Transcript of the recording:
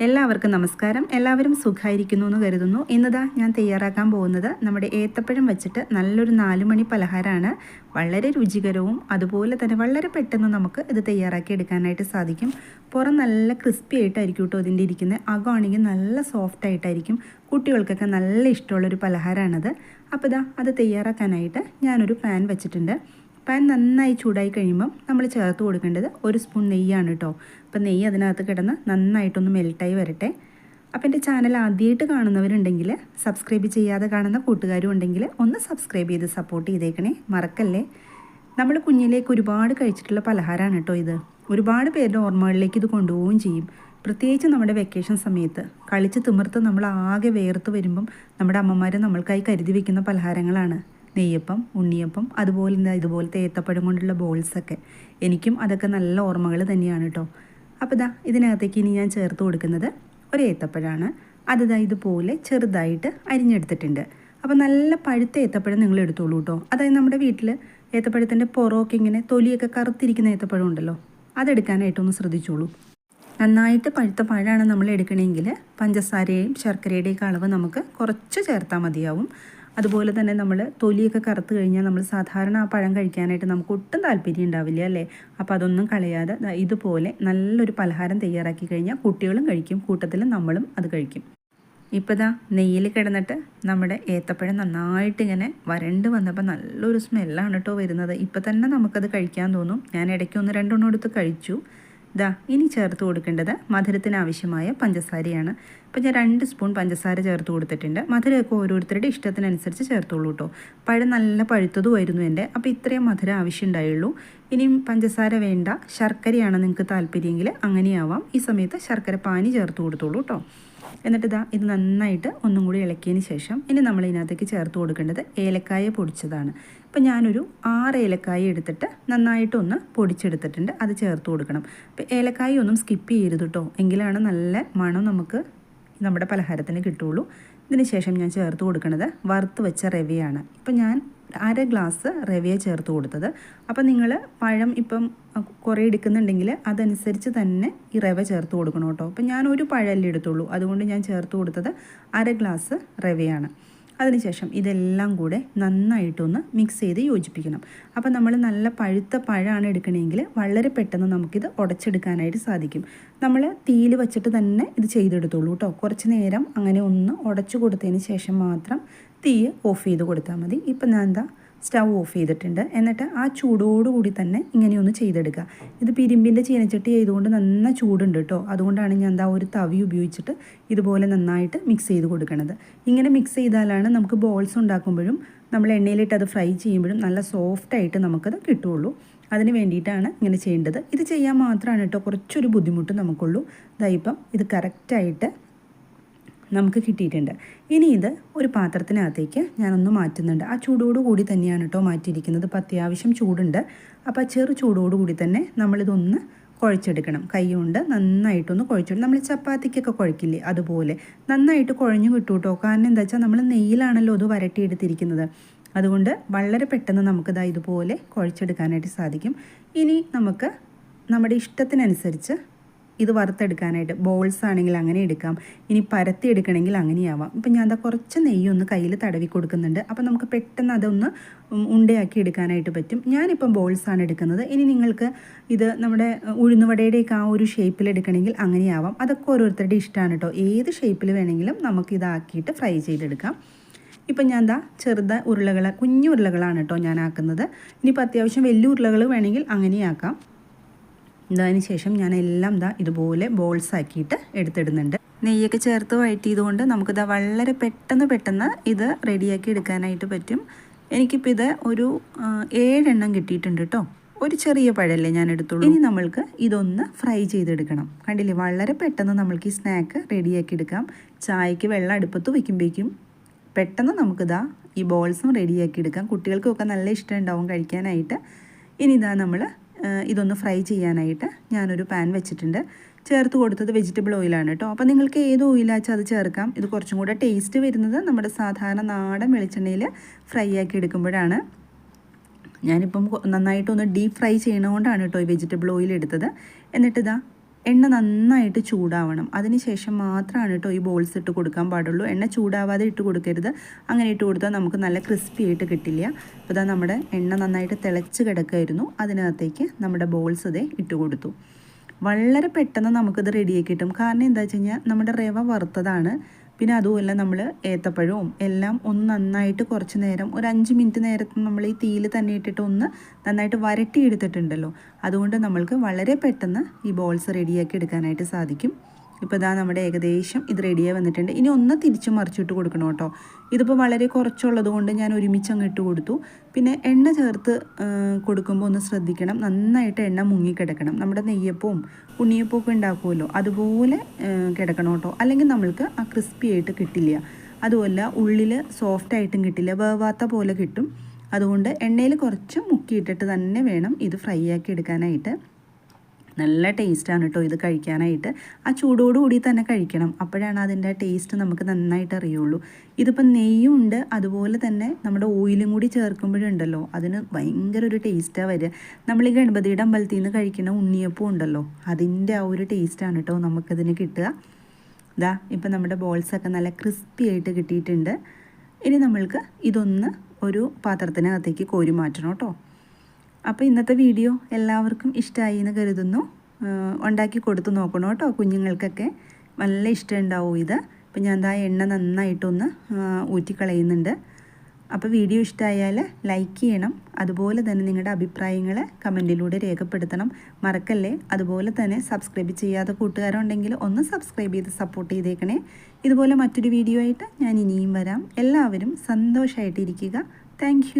എല്ലാവർക്കും നമസ്കാരം. എല്ലാവരും സുഖമായിരിക്കുന്നു എന്ന് കരുതുന്നു. ഇന്നതാ ഞാൻ തയ്യാറാക്കാൻ പോകുന്നത് നമ്മുടെ ഏത്തപ്പഴം വെച്ചിട്ട് നല്ലൊരു നാലുമണി പലഹാരമാണ്. വളരെ രുചികരവും അതുപോലെ തന്നെ വളരെ പെട്ടെന്ന് നമുക്ക് ഇത് തയ്യാറാക്കി എടുക്കാനായിട്ട് സാധിക്കും. പുറം നല്ല ക്രിസ്പി ആയിട്ടായിരിക്കും കേട്ടോ ഇതിന്റെ ഇരിക്കുന്നത്. അകമാണെങ്കിൽ നല്ല സോഫ്റ്റ് ആയിട്ടായിരിക്കും. കുട്ടികൾക്കൊക്കെ നല്ല ഇഷ്ടമുള്ളൊരു പലഹാരമാണത്. അപ്പോൾ ഇതാ അത് തയ്യാറാക്കാനായിട്ട് ഞാനൊരു പാൻ വെച്ചിട്ടുണ്ട്. പാൻ നന്നായി ചൂടായി കഴിയുമ്പം നമ്മൾ ചേർത്ത് കൊടുക്കേണ്ടത് ഒരു സ്പൂൺ നെയ്യാണ് കേട്ടോ അപ്പം നെയ്യ് അതിനകത്ത് കിടന്ന് നന്നായിട്ടൊന്ന് മെൽട്ടായി വരട്ടെ. അപ്പം എന്റെ ചാനൽ ആദ്യമായിട്ട് കാണുന്നവരുണ്ടെങ്കിൽ സബ്സ്ക്രൈബ് ചെയ്യാതെ കാണുന്ന കൂട്ടുകാരും ഉണ്ടെങ്കിൽ ഒന്ന് സബ്സ്ക്രൈബ് ചെയ്ത് സപ്പോർട്ട് ചെയ്തേക്കണേ. മറക്കല്ലേ? നമ്മൾ കുഞ്ഞിലേക്ക് ഒരുപാട് കഴിച്ചിട്ടുള്ള പലഹാരമാണ് കേട്ടോ ഇത്. ഒരുപാട് പേരുടെ ഓർമ്മകളിലേക്ക് ഇത് കൊണ്ടുപോവുകയും ചെയ്യും. പ്രത്യേകിച്ച് നമ്മുടെ വെക്കേഷൻ സമയത്ത് കളിച്ച് തിമിർത്ത് നമ്മൾ ആകെ വേർത്ത് വരുമ്പം നമ്മുടെ അമ്മമാർ നമ്മൾക്കായി കരുതി വെക്കുന്ന പലഹാരങ്ങളാണ്. നെയ്യപ്പം ഉണ്ണിയപ്പം അതുപോലെ ഇതുപോലത്തെ ഏത്തപ്പഴം കൊണ്ടുള്ള ബോൾസൊക്കെ എനിക്കും അതൊക്കെ നല്ല ഓർമ്മകൾ തന്നെയാണ് കേട്ടോ അപ്പോൾ ഇതാ ഇതിനകത്തേക്ക് ഇനി ഞാൻ ചേർത്ത് കൊടുക്കുന്നത് ഒരു ഏത്തപ്പഴമാണ് അത് ഇതാ ഇതുപോലെ ചെറുതായിട്ട് അരിഞ്ഞെടുത്തിട്ടുണ്ട്. അപ്പോൾ നല്ല പഴുത്ത ഏത്തപ്പഴം നിങ്ങൾ എടുത്തോളൂ കേട്ടോ അതായത് നമ്മുടെ വീട്ടിൽ ഏത്തപ്പഴത്തിന്റെ പുറമൊക്കെ ഇങ്ങനെ തൊലിയൊക്കെ കറുത്തിരിക്കുന്ന ഏത്തപ്പഴം ഉണ്ടല്ലോ അതെടുക്കാനായിട്ടൊന്ന് ശ്രദ്ധിച്ചോളൂ. നന്നായിട്ട് പഴുത്ത പഴമാണ് നമ്മൾ എടുക്കണമെങ്കിൽ പഞ്ചസാരയും ശർക്കരയുടെയൊക്കെ അളവ് നമുക്ക് കുറച്ച് ചേർത്താൽ മതിയാവും. അതുപോലെ തന്നെ നമ്മൾ തൊലിയൊക്കെ കറുത്ത് കഴിഞ്ഞാൽ നമ്മൾ സാധാരണ ആ പഴം കഴിക്കാനായിട്ട് നമുക്ക് ഒട്ടും താല്പര്യം ഉണ്ടാവില്ല അല്ലേ? അപ്പോൾ അതൊന്നും കളയാതെ ഇതുപോലെ നല്ലൊരു പലഹാരം തയ്യാറാക്കി കഴിഞ്ഞാൽ കുട്ടികളും കഴിക്കും കൂട്ടത്തിൽ നമ്മളും അത് കഴിക്കും. ഇപ്പോൾ ഇതാ നെയ്യിൽ കിടന്നിട്ട് നമ്മുടെ ഏത്തപ്പഴം നന്നായിട്ട് ഇങ്ങനെ വരണ്ട് വന്നപ്പോൾ നല്ലൊരു സ്മെല്ലാണ് കേട്ടോ വരുന്നത്. ഇപ്പോൾ തന്നെ നമുക്കത് കഴിക്കാൻ തോന്നും. ഞാൻ ഇടയ്ക്ക് ഒന്ന് രണ്ടെണ്ണം എടുത്ത് കഴിച്ചു. ഇതാ ഇനി ചേർത്ത് കൊടുക്കേണ്ടത് മധുരത്തിന് ആവശ്യമായ പഞ്ചസാരയാണ്. അപ്പോൾ ഞാൻ രണ്ട് സ്പൂൺ പഞ്ചസാര ചേർത്ത് കൊടുത്തിട്ടുണ്ട്. മധുരമൊക്കെ ഓരോരുത്തരുടെ ഇഷ്ടത്തിനനുസരിച്ച് ചേർത്തോളൂ കേട്ടോ പഴം നല്ല പഴുത്തതുമായിരുന്നു എന്റെ. അപ്പോൾ ഇത്രയും മധുരം ആവശ്യമുണ്ടായുള്ളൂ. ഇനിയും പഞ്ചസാര വേണ്ട. ശർക്കരയാണ് നിങ്ങൾക്ക് താല്പര്യമെങ്കിൽ അങ്ങനെയാവാം. ഈ സമയത്ത് ശർക്കര പാനി ചേർത്ത് കൊടുത്തോളൂ കേട്ടോ എന്നിട്ട് ഇതാ ഇത് നന്നായിട്ട് ഒന്നും കൂടി ഇളക്കിയതിന് ശേഷം ഇനി നമ്മൾ ഇതിനകത്തേക്ക് ചേർത്ത് കൊടുക്കേണ്ടത് ഏലക്കായ പൊടിച്ചതാണ്. ഇപ്പം ഞാനൊരു ആറ് ഏലക്കായ എടുത്തിട്ട് നന്നായിട്ടൊന്ന് പൊടിച്ചെടുത്തിട്ടുണ്ട്. അത് ചേർത്ത് കൊടുക്കണം. അപ്പം ഏലക്കായ ഒന്നും സ്കിപ്പ് ചെയ്യരുത് കേട്ടോ എങ്കിലാണ് നല്ല മണം നമുക്ക് നമ്മുടെ പലഹാരത്തിന് കിട്ടുള്ളൂ. ഇതിന് ശേഷം ഞാൻ ചേർത്ത് കൊടുക്കുന്നത് വറുത്ത് വെച്ച റവയാണ്. ഇപ്പം ഞാൻ അര ഗ്ലാസ് റവയെ ചേർത്ത് കൊടുത്തത്. അപ്പം നിങ്ങൾ പഴം ഇപ്പം കുറേ എടുക്കുന്നുണ്ടെങ്കിൽ അതനുസരിച്ച് തന്നെ ഈ റവ ചേർത്ത് കൊടുക്കണം കേട്ടോ അപ്പം ഞാൻ ഒരു പഴമല്ലേ എടുത്തുള്ളൂ. അതുകൊണ്ട് ഞാൻ ചേർത്ത് കൊടുത്തത് അര ഗ്ലാസ് റവയാണ്. അതിനുശേഷം ഇതെല്ലാം കൂടെ നന്നായിട്ടൊന്ന് മിക്സ് ചെയ്ത് യോജിപ്പിക്കണം. അപ്പോൾ നമ്മൾ നല്ല പഴുത്ത പഴമാണ് എടുക്കണമെങ്കിൽ വളരെ പെട്ടെന്ന് നമുക്കിത് ഉടച്ചെടുക്കാനായിട്ട് സാധിക്കും. നമ്മൾ തീയിൽ വെച്ചിട്ട് തന്നെ ഇത് ചെയ്തെടുത്തോളൂ കേട്ടോ കുറച്ച് നേരം അങ്ങനെ ഒന്ന് ഉടച്ചു കൊടുത്തതിന് ശേഷം മാത്രം തീ ഓഫ് ചെയ്ത് കൊടുത്താൽ മതി. ഇപ്പം ഞാൻ എന്താ സ്റ്റൗ ഓഫ് ചെയ്തിട്ടുണ്ട്. എന്നിട്ട് ആ ചൂടോടുകൂടി തന്നെ ഇങ്ങനെയൊന്ന് ചെയ്തെടുക്കുക. ഇത് പിരിമ്പിന്റെ ചീനച്ചട്ടി ആയതുകൊണ്ട് നന്ന ചൂടുണ്ട് കേട്ടോ. അതുകൊണ്ടാണ് ഞാൻ എന്താ ഒരു തവി ഉപയോഗിച്ചിട്ട് ഇതുപോലെ നന്നായിട്ട് മിക്സ് ചെയ്ത് കൊടുക്കണത്. ഇങ്ങനെ മിക്സ് ചെയ്താലാണ് നമുക്ക് ബോൾസ് ഉണ്ടാക്കുമ്പോഴും നമ്മൾ എണ്ണയിലിട്ട് അത് ഫ്രൈ ചെയ്യുമ്പോഴും നല്ല സോഫ്റ്റായിട്ട് നമുക്കത് കിട്ടുള്ളൂ അതിന് വേണ്ടിയിട്ടാണ് ഇങ്ങനെ ചെയ്യേണ്ടത്. ഇത് ചെയ്യാൻ മാത്രമാണ് കേട്ടോ. കുറച്ചൊരു ബുദ്ധിമുട്ട് നമുക്കുള്ളൂ. ഇതായിപ്പം ഇത് കറക്റ്റായിട്ട് നമുക്ക് കിട്ടിയിട്ടുണ്ട്. ഇനി ഇത് ഒരു പാത്രത്തിനകത്തേക്ക് ഞാനൊന്ന് മാറ്റുന്നുണ്ട്. ആ കൂടി തന്നെയാണ് കേട്ടോ മാറ്റിയിരിക്കുന്നത്. ഇപ്പോൾ അത്യാവശ്യം ചൂടുണ്ട്. അപ്പോൾ ആ ചെറു ചൂടോട് കൂടി തന്നെ നമ്മളിതൊന്ന് കുഴച്ചെടുക്കണം. കൈ കൊണ്ട് നന്നായിട്ടൊന്ന് കുഴച്ചെടുക്കും നമ്മൾ ചപ്പാത്തിക്കൊക്കെ കുഴക്കില്ലേ? അതുപോലെ. നന്നായിട്ട് കുഴഞ്ഞു കിട്ടും കേട്ടോ കാരണം എന്താ വെച്ചാൽ നമ്മൾ നെയ്യിലാണല്ലോ അത് വരട്ടിയെടുത്തിരിക്കുന്നത്. അതുകൊണ്ട് വളരെ പെട്ടെന്ന് നമുക്കിതാ ഇതുപോലെ കുഴച്ചെടുക്കാനായിട്ട് സാധിക്കും. ഇനി നമുക്ക് നമ്മുടെ ഇഷ്ടത്തിനനുസരിച്ച് ഇത് വറുത്തെടുക്കാനായിട്ട് ബോൾസ് ആണെങ്കിൽ അങ്ങനെ എടുക്കാം ഇനി പരത്തി എടുക്കണമെങ്കിൽ അങ്ങനെയാവാം. ഇപ്പം ഞാൻ എന്താ കുറച്ച് നെയ്യൊന്ന് കയ്യിൽ തടവി കൊടുക്കുന്നുണ്ട്. അപ്പം നമുക്ക് പെട്ടെന്ന് അതൊന്ന് ഉണ്ടയാക്കി എടുക്കാനായിട്ട് പറ്റും. ഞാനിപ്പം ആണ് എടുക്കുന്നത്. ഇനി നിങ്ങൾക്ക് ഇത് നമ്മുടെ ഉഴുന്നുവടയുടെയൊക്കെ ആ ഒരു ഷേപ്പിൽ എടുക്കണമെങ്കിൽ അങ്ങനെയാവാം. അതൊക്കെ ഓരോരുത്തരുടെ ഇഷ്ടമാണ് കേട്ടോ ഏത് ഷേപ്പിൽ വേണമെങ്കിലും നമുക്ക് ഇതാക്കിയിട്ട് ഫ്രൈ ചെയ്തെടുക്കാം. ഇപ്പം ഞാൻ എന്താ ചെറുത ഉരുളകൾ കുഞ്ഞു ഉരുളകളാണ് കേട്ടോ ഞാൻ ആക്കുന്നത്. ഇനിയിപ്പോൾ അത്യാവശ്യം വലിയ ഉരുളകൾ വേണമെങ്കിൽ അങ്ങനെയാക്കാം. ഇതിന് ശേഷം ഞാൻ എല്ലാം ദാ ഇതുപോലെ ബോൾസ് ആക്കിയിട്ട് എടുത്തിടുന്നുണ്ട്. നെയ്യൊക്കെ ചേർത്ത് വഴറ്റിയതുകൊണ്ട് നമുക്കിത് വളരെ പെട്ടെന്ന് പെട്ടെന്ന് ഇത് റെഡിയാക്കി എടുക്കാനായിട്ട് പറ്റും. എനിക്കിപ്പോൾ ഇത് ഒരു ഏഴെണ്ണം കിട്ടിയിട്ടുണ്ട് കേട്ടോ ഒരു ചെറിയ പഴല്ലേ ഞാൻ എടുത്തുള്ളൂ. ഇനി നമ്മൾക്ക് ഇതൊന്ന് ഫ്രൈ ചെയ്തെടുക്കണം. കണ്ടില്ലേ? വളരെ പെട്ടെന്ന് നമ്മൾക്ക് ഈ സ്നാക്ക് റെഡിയാക്കി എടുക്കാം. ചായക്ക് വെള്ളം അടുപ്പത്ത് വയ്ക്കുമ്പോഴേക്കും പെട്ടെന്ന് നമുക്കിതാ ഈ ബോൾസും റെഡിയാക്കി എടുക്കാം. കുട്ടികൾക്കൊക്കെ നല്ല ഇഷ്ടം ഉണ്ടാവും കഴിക്കാനായിട്ട്. ഇനി ഇതാ നമ്മൾ ഇതൊന്ന് ഫ്രൈ ചെയ്യാനായിട്ട് ഞാനൊരു പാൻ വെച്ചിട്ടുണ്ട്. ചേർത്ത് കൊടുത്തത് വെജിറ്റബിൾ ഓയിലാണ് കേട്ടോ. അപ്പോൾ നിങ്ങൾക്ക് ഏത് ഓയിലാച്ചാൽ അത് ചേർക്കാം? ഇത് കുറച്ചും കൂടെ ടേസ്റ്റ് വരുന്നത് നമ്മുടെ സാധാരണ നാടൻ വെളിച്ചെണ്ണയിൽ ഫ്രൈ ആക്കി എടുക്കുമ്പോഴാണ്. ഞാനിപ്പം നന്നായിട്ടൊന്ന് ഡീപ്പ് ഫ്രൈ ചെയ്യണതുകൊണ്ടാണ് കേട്ടോ ഈ വെജിറ്റബിൾ ഓയിൽ എടുത്തത്. എന്നിട്ടിതാ എണ്ണ നന്നായിട്ട് ചൂടാവണം. അതിനുശേഷം മാത്രമാണ് കേട്ടോ ഈ ബോൾസ് ഇട്ട് കൊടുക്കാൻ പാടുള്ളൂ. എണ്ണ ചൂടാവാതെ ഇട്ട് കൊടുക്കരുത്. അങ്ങനെ ഇട്ട് കൊടുത്താൽ നമുക്ക് നല്ല ക്രിസ്പി ആയിട്ട് കിട്ടില്ല. അപ്പോൾ ഇതാ നമ്മുടെ എണ്ണ നന്നായിട്ട് തിളച്ച് കിടക്കുമായിരുന്നു അതിനകത്തേക്ക് നമ്മുടെ ബോൾസ് ഇതേ ഇട്ട് കൊടുത്തു. വളരെ പെട്ടെന്ന് നമുക്കിത് റെഡിയാക്കി കിട്ടും. കാരണം എന്താ വെച്ച് കഴിഞ്ഞാൽ നമ്മുടെ റവ വറുത്തതാണ്. പിന്നെ അതുമല്ല നമ്മൾ ഏത്തപ്പഴവും എല്ലാം ഒന്ന് നന്നായിട്ട് കുറച്ച് നേരം ഒരു അഞ്ച് മിനിറ്റ് നേരത്തെ നമ്മൾ ഈ തീയിൽ തന്നെ ഇട്ടിട്ട് ഒന്ന് നന്നായിട്ട് വരട്ടി എടുത്തിട്ടുണ്ടല്ലോ അതുകൊണ്ട് നമ്മൾക്ക് വളരെ പെട്ടെന്ന് ഈ ബോൾസ് റെഡിയാക്കി എടുക്കാനായിട്ട് സാധിക്കും. ഇപ്പോൾ ഇതാ നമ്മുടെ ഏകദേശം ഇത് റെഡിയായി വന്നിട്ടുണ്ട്. ഇനി ഒന്ന് തിരിച്ചു മറിച്ചിട്ട് കൊടുക്കണം കേട്ടോ. ഇതിപ്പോൾ വളരെ കുറച്ചുള്ളത് കൊണ്ട് ഞാൻ ഒരുമിച്ച് അങ്ങ് ഇട്ട് കൊടുത്തു. പിന്നെ എണ്ണ ചേർത്ത് കൊടുക്കുമ്പോൾ ഒന്ന് ശ്രദ്ധിക്കണം. നന്നായിട്ട് എണ്ണ മുങ്ങിക്കിടക്കണം നമ്മുടെ നെയ്യപ്പവും ഉണ്ണിയപ്പവും ഒക്കെ ഉണ്ടാക്കുമല്ലോ. അതുപോലെ കിടക്കണം കേട്ടോ. അല്ലെങ്കിൽ നമ്മൾക്ക് ആ ക്രിസ്പി ആയിട്ട് കിട്ടില്ല. അതുമല്ല ഉള്ളിൽ സോഫ്റ്റ് ആയിട്ടും കിട്ടില്ല. വേവാത്ത പോലെ കിട്ടും. അതുകൊണ്ട് എണ്ണയിൽ കുറച്ച് മുക്കിയിട്ടിട്ട് തന്നെ വേണം ഇത് ഫ്രൈ ആക്കി എടുക്കാനായിട്ട്. നല്ല ടേസ്റ്റാണ് കേട്ടോ ഇത് കഴിക്കാനായിട്ട്. ആ ചൂടോടുകൂടി തന്നെ കഴിക്കണം. അപ്പോഴാണ് അതിന്റെ ടേസ്റ്റ് നമുക്ക് നന്നായിട്ട് അറിയുള്ളൂ. ഇതിപ്പോൾ നെയ്യും ഉണ്ട്. അതുപോലെ തന്നെ നമ്മുടെ ഓയിലും കൂടി ചേർക്കുമ്പോഴുണ്ടല്ലോ അതിന് ഭയങ്കര ഒരു ടേസ്റ്റാണ് വരിക. നമ്മൾ ഈ ഗണപതിയുടെ അമ്പലത്തിൽ നിന്ന് കഴിക്കുന്ന ഉണ്ണിയപ്പം ഉണ്ടല്ലോ അതിന്റെ ആ ഒരു ടേസ്റ്റാണ് കേട്ടോ നമുക്കതിന് കിട്ടുക. ഇതാ ഇപ്പം നമ്മുടെ ബോൾസൊക്കെ നല്ല ക്രിസ്പി ആയിട്ട് കിട്ടിയിട്ടുണ്ട്. ഇനി നമ്മൾക്ക് ഇതൊന്ന് ഒരു പാത്രത്തിനകത്തേക്ക് കോരി മാറ്റണം കേട്ടോ അപ്പോൾ ഇന്നത്തെ വീഡിയോ എല്ലാവർക്കും ഇഷ്ടമായി എന്ന് കരുതുന്നു. ഉണ്ടാക്കി കൊടുത്തു നോക്കണം കേട്ടോ കുഞ്ഞുങ്ങൾക്കൊക്കെ. നല്ല ഇഷ്ടം ഉണ്ടാവും ഇത്. അപ്പം ഞാൻ എന്താ എണ്ണ നന്നായിട്ടൊന്ന് ഊറ്റിക്കളയുന്നുണ്ട്. അപ്പോൾ വീഡിയോ ഇഷ്ടമായാൽ ലൈക്ക് ചെയ്യണം. അതുപോലെ തന്നെ നിങ്ങളുടെ അഭിപ്രായങ്ങൾ കമന്റിലൂടെ രേഖപ്പെടുത്തണം. മറക്കല്ലേ? അതുപോലെ തന്നെ സബ്സ്ക്രൈബ് ചെയ്യാത്ത കൂട്ടുകാരുണ്ടെങ്കിൽ ഒന്ന് സബ്സ്ക്രൈബ് ചെയ്ത് സപ്പോർട്ട് ചെയ്തേക്കണേ. ഇതുപോലെ മറ്റൊരു വീഡിയോ ആയിട്ട് ഞാൻ ഇനിയും വരാം. എല്ലാവരും സന്തോഷമായിട്ടിരിക്കുക താങ്ക്